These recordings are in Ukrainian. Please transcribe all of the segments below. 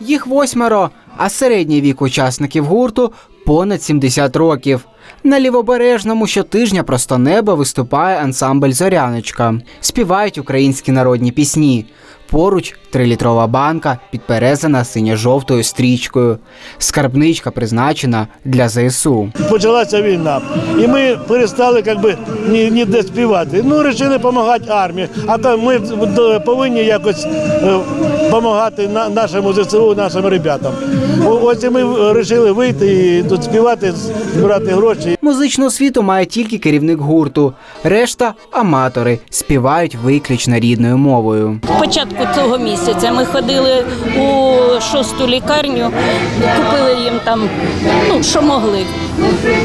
Їх восьмеро, а середній вік учасників гурту понад 70 років. На лівобережному щотижня просто неба виступає ансамбль Зоряночка. Співають українські народні пісні. Поруч трилітрова банка, підперезана синьо-жовтою стрічкою. Скарбничка призначена для ЗСУ. почалася війна, і ми перестали як би, ні, ніде співати. Ну, вирішили допомагати армії. А то ми повинні якось допомагати нашому ЗСУ, нашим ребятам. Ось і ми вирішили вийти і тут співати, збирати гроші. Музичну освіту має тільки керівник гурту. Решта аматори співають виключно рідною мовою. Цього місяця ми ходили у шосту лікарню, купили їм там, ну що могли.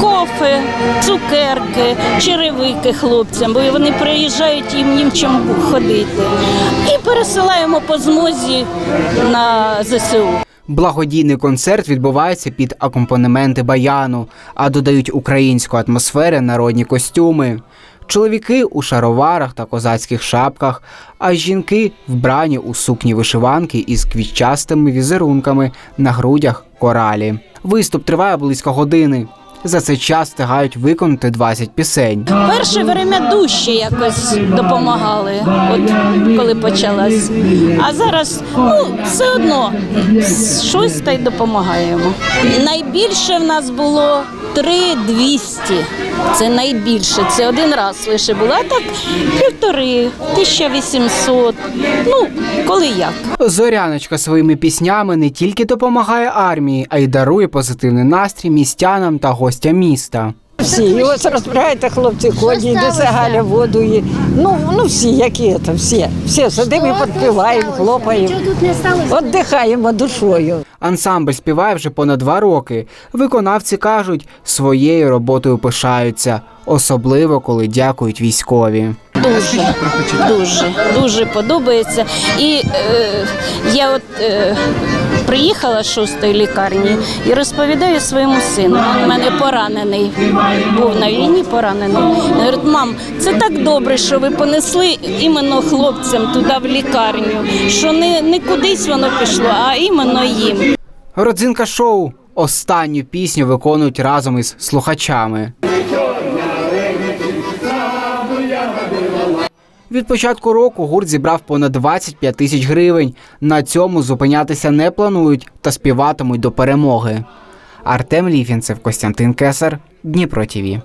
Кофе, цукерки, черевики хлопцям, бо вони приїжджають їм ні в чому ходити. І пересилаємо по змозі на ЗСУ. Благодійний концерт відбувається під акомпанементи баяну, а додають українську атмосферу народні костюми. Чоловіки у шароварах та козацьких шапках, а жінки вбрані у сукні вишиванки із квітчастими візерунками на грудях коралі. Виступ триває близько години. За цей час встигають виконати 20 пісень. Перше время дужче якось допомагали, от коли почалась. А зараз ну, все одно щось та й допомагаємо. Найбільше в нас було 3200. Це найбільше. Це один раз лише було. Так півтори, 1800. Ну, коли як. Зоряночка своїми піснями не тільки допомагає армії, а й дарує позитивний настрій містянам та гостям міста. Всі, і ось розбираєте хлопці коні, несе Галя воду. І, ну, ну всі, які це, всі. Всі сидимо і підпіваємо, хлопаємо. Отдихаємо душою. Ансамбль співає вже понад два роки. Виконавці кажуть, своєю роботою пишаються, особливо коли дякують військові. Дуже, дуже, дуже подобається. І е, я от е, приїхала шостої лікарні і розповідаю своєму сину. Він у мене поранений, був на війні поранений. Він говорить, мам, це так добре, що ви понесли іменно хлопцям туди в лікарню, що не, не кудись воно пішло, а іменно їм. Родзинка шоу. Останню пісню виконують разом із слухачами. Від початку року гурт зібрав понад 25 тисяч гривень. На цьому зупинятися не планують та співатимуть до перемоги. Артем Ліфінцев, Костянтин Кесар, Дніпро ТІВІ.